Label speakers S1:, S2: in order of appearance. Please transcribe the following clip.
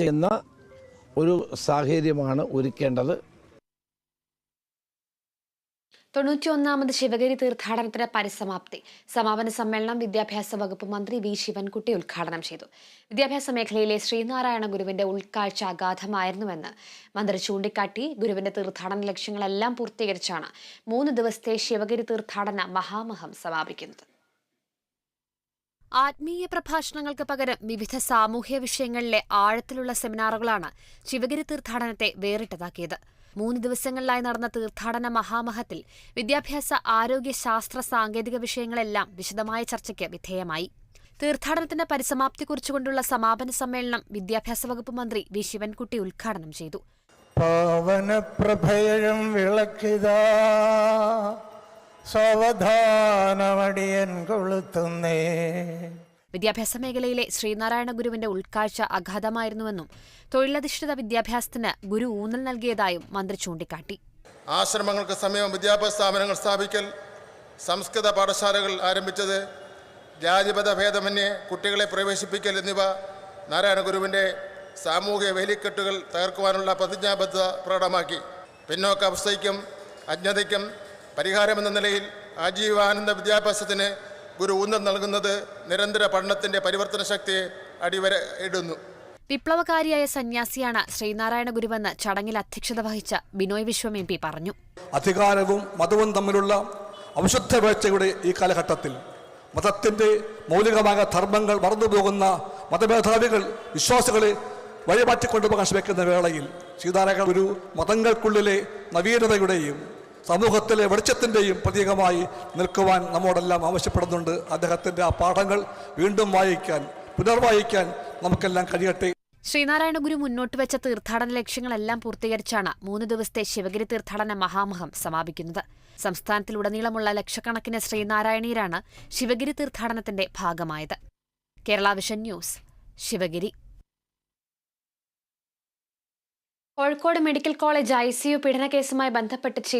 S1: ചെയ്യുന്ന ഒരു സാഹചര്യമാണ് ഒരുക്കേണ്ടത്.
S2: തൊണ്ണൂറ്റിയൊന്നാമത് ശിവഗിരി തീർത്ഥാടനത്തിന് പരിസമാപ്തി. സമാപന സമ്മേളനം വിദ്യാഭ്യാസ വകുപ്പ് മന്ത്രി വി ശിവൻകുട്ടി ഉദ്ഘാടനം ചെയ്തു. വിദ്യാഭ്യാസ മേഖലയിലെ ശ്രീനാരായണ ഗുരുവിന്റെ ഉൾക്കാഴ്ച അഗാധമായിരുന്നുവെന്ന് മന്ത്രി ചൂണ്ടിക്കാട്ടി ഗുരുവിന്റെ തീർത്ഥാടന ലക്ഷ്യങ്ങളെല്ലാം പൂർത്തീകരിച്ചാണ് മൂന്ന് ദിവസത്തെ ശിവഗിരി തീർത്ഥാടന മഹാമഹം സമാപിക്കുന്നത്. ആത്മീയ പ്രഭാഷണങ്ങൾക്ക് പകരം വിവിധ സാമൂഹ്യ വിഷയങ്ങളിലെ ആഴത്തിലുള്ള സെമിനാറുകളാണ് ശിവഗിരി തീർത്ഥാടനത്തെ വേറിട്ടതാക്കിയത്. മൂന്ന് ദിവസങ്ങളിലായി നടന്ന തീർത്ഥാടന മഹാമഹത്തിൽ വിദ്യാഭ്യാസ ആരോഗ്യ ശാസ്ത്ര സാങ്കേതിക വിഷയങ്ങളെല്ലാം വിശദമായ ചർച്ചയ്ക്ക് വിധേയമായി. തീർത്ഥാടനത്തിന്റെ പരിസമാപ്തി കുറിച്ചുകൊണ്ടുള്ള സമാപന സമ്മേളനം വിദ്യാഭ്യാസ വകുപ്പ് മന്ത്രി വി. ശിവൻകുട്ടി ഉദ്ഘാടനം ചെയ്തു.
S3: പാവനപ്രഭയം വിളക്കിതാ. സാവധാനമടിയൻ കൊളുത്തുന്നേ.
S2: വിദ്യാഭ്യാസ മേഖലയിലെ ശ്രീനാരായണ ഗുരുവിന്റെ ഉൾക്കാഴ്ച അഗാധമായിരുന്നുവെന്നും തൊഴിലധിഷ്ഠിത വിദ്യാഭ്യാസത്തിന് ഗുരു ഊന്നൽ നൽകിയതായും മന്ത്രി ചൂണ്ടിക്കാട്ടി.
S4: ആശ്രമങ്ങൾക്ക് സമീപം വിദ്യാഭ്യാസ സ്ഥാപനങ്ങൾ സ്ഥാപിക്കൽ സംസ്കൃത പാഠശാലകൾ ആരംഭിച്ചത് ജാതിപത ഭേദമന്യേ കുട്ടികളെ പ്രവേശിപ്പിക്കൽ എന്നിവ നാരായണ ഗുരുവിന്റെ സാമൂഹിക വേലിക്കെട്ടുകൾ തകർക്കുവാനുള്ള പ്രതിജ്ഞാബദ്ധത പ്രകടമാക്കി. പിന്നോക്ക അവസ്ഥയ്ക്കും അജ്ഞതയ്ക്കും പരിഹാരമെന്ന നിലയിൽ ആജീവാനന്ദ വിദ്യാഭ്യാസത്തിന് ഗുരു ഊന്നൽ നൽകുന്നത് നിരന്തര പഠനത്തിന്റെ പരിവർത്തന ശക്തിയെ അടിവര ഇടുന്നു.
S2: വിപ്ലവകാരിയായ സന്യാസിയാണ് ശ്രീനാരായണ ഗുരുവെന്ന് ചടങ്ങിൽ അധ്യക്ഷത വഹിച്ച ബിനോയ് വിശ്വം എം പി പറഞ്ഞു.
S5: അധികാരവും മതവും തമ്മിലുള്ള അവിശുദ്ധ വീഴ്ചയുടെ ഈ കാലഘട്ടത്തിൽ മതത്തിന്റെ മൗലികമായ ധർമ്മങ്ങൾ മറന്നുപോകുന്ന മതമേധാവികൾ വിശ്വാസികളെ വഴിമാറ്റിക്കൊണ്ടുപോകാൻ ശ്രമിക്കുന്ന വേളയിൽ ശ്രീനാരായണ ഗുരു മതങ്ങൾക്കുള്ളിലെ നവീനതയുടെയും സമൂഹത്തിലെ വെളിച്ചത്തിന്റെയും പ്രതീകമായി നിൽക്കുവാൻ നമ്മോടെല്ലാം ആവശ്യപ്പെടുന്നുണ്ട്. അദ്ദേഹത്തിന്റെ ആ പാഠങ്ങൾ വീണ്ടും വായിക്കാൻ പുനർവായിക്കാൻ നമുക്കെല്ലാം കഴിയട്ടെ.
S2: ശ്രീനാരായണ ഗുരു മുന്നോട്ട് വെച്ച തീർത്ഥാടന ലക്ഷ്യങ്ങളെല്ലാം പൂർത്തീകരിച്ചാണ് മൂന്ന് ദിവസത്തെ ശിവഗിരി തീർത്ഥാടന മഹാമഹം സമാപിക്കുന്നത്. സംസ്ഥാനത്തിലുടനീളമുള്ള ലക്ഷക്കണക്കിന് ശ്രീനാരായണീയരാണ് ശിവഗിരി തീർത്ഥാടനത്തിന്റെ ഭാഗമായത്. Kerala vision news Sivagiri. Kozhikode medical college I C U പീഡനക്കേസുമായി ബന്ധപ്പെട്ട് ചീഫ്